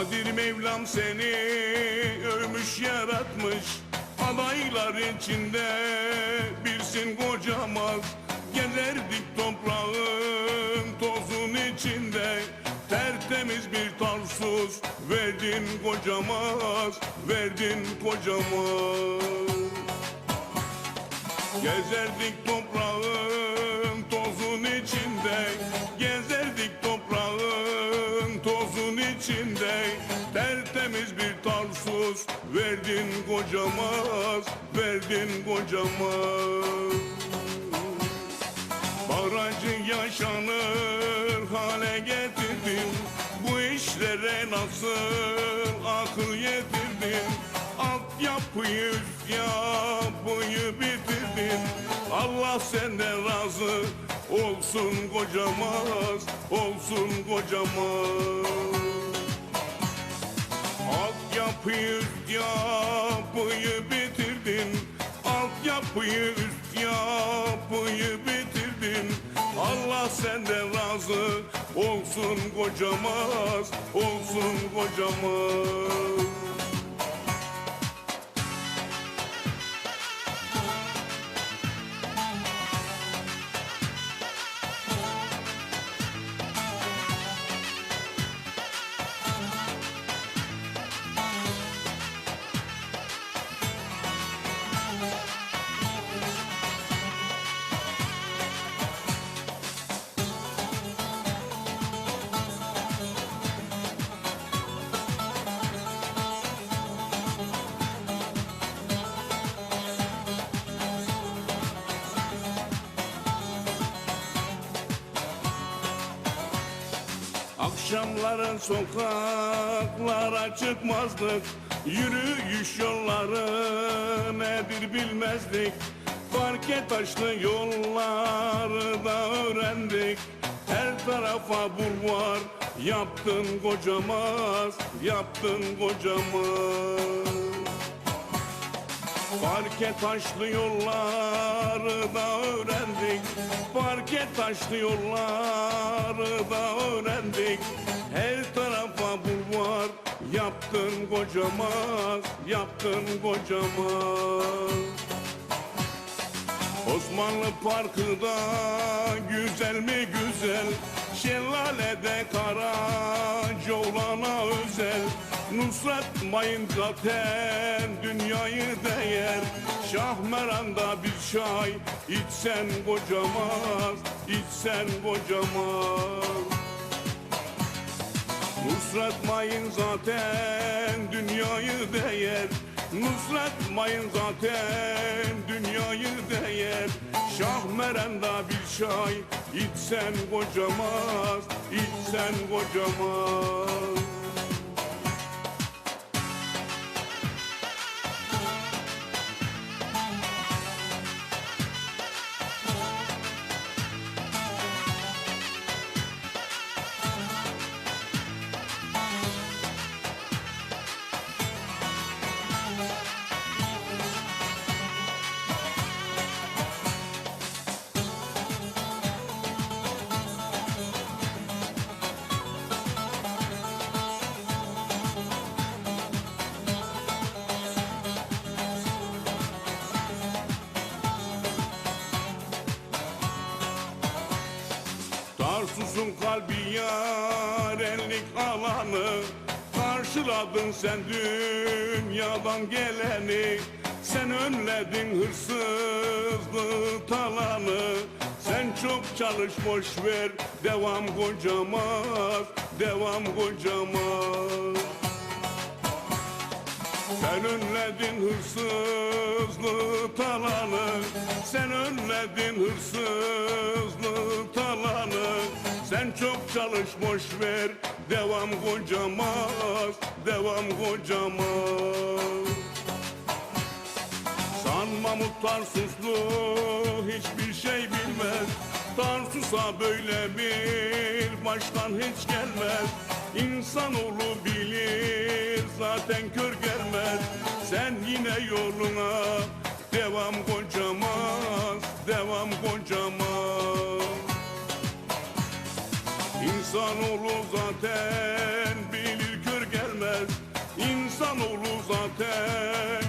Kadir Mevlam seni övmüş yaratmış. Adaylar içinde birsin kocamaz Gezerdik toprağın tozun içinde. Tertemiz bir tarsuz verdin kocamaz Verdin kocamaz. Gezerdik toprağın kocamaz Verdin kocamaz. Barajı yaşanır hale getirdin Bu işlere nasıl akıl yetirdin Altyapıyı üst yapıyı bitirdin Allah senden razı olsun kocamaz Olsun kocamaz. Altyapıyı üst yapıyı bitirdin Altyapıyı üst yapıyı bitirdin. Allah senden razı olsun kocamaz Olsun kocamaz Akşamların sokaklara çıkmazdık. Yürüyüş yolları nedir bilmezdik. Parke taşlı yolları da öğrendik. Her tarafa bulvar yaptın kocamaz Yaptın kocamaz Parke taşlı yolları da öğrendik. Parke taşlı yolları da öğrendik. Her tarafa bulvar yaptın kocamaz Yaptın kocamaz Osmanlı Parkı da güzel mi güzel Şelalede özel Mayın zaten dünyayı değer. Şahmeran'da bir çay içsen kocamaz içsen kocamaz Nusret mayın zaten dünyayı değer. Nusret mayın zaten dünyayı değer. Şahmeran'da bir çay içsen kocamaz içsen kocamaz Tarsus'un kalbi yarenlik alanı. Karşıladın sen dünyadan geleni. Sen önledin hırsızlığı talanı. Sen çok çalış boş ver. Devam kocamaz Devam kocamaz sen önledin hırsızlığı talanı Sen önledin hırsızlığı talanı. Sen çok çalış boş ver Devam kocamaz Devam kocamaz Sanma muhtar hiçbir şey bilmez. Tarsus'a böyle bir başkan hiç gelmez İnsanoğlu bilir zaten kör gelmez. Sen yine yoluna devam kocamaz Devam kocamaz İnsanoğlu zaten bilir kör gelmez. İnsanoğlu zaten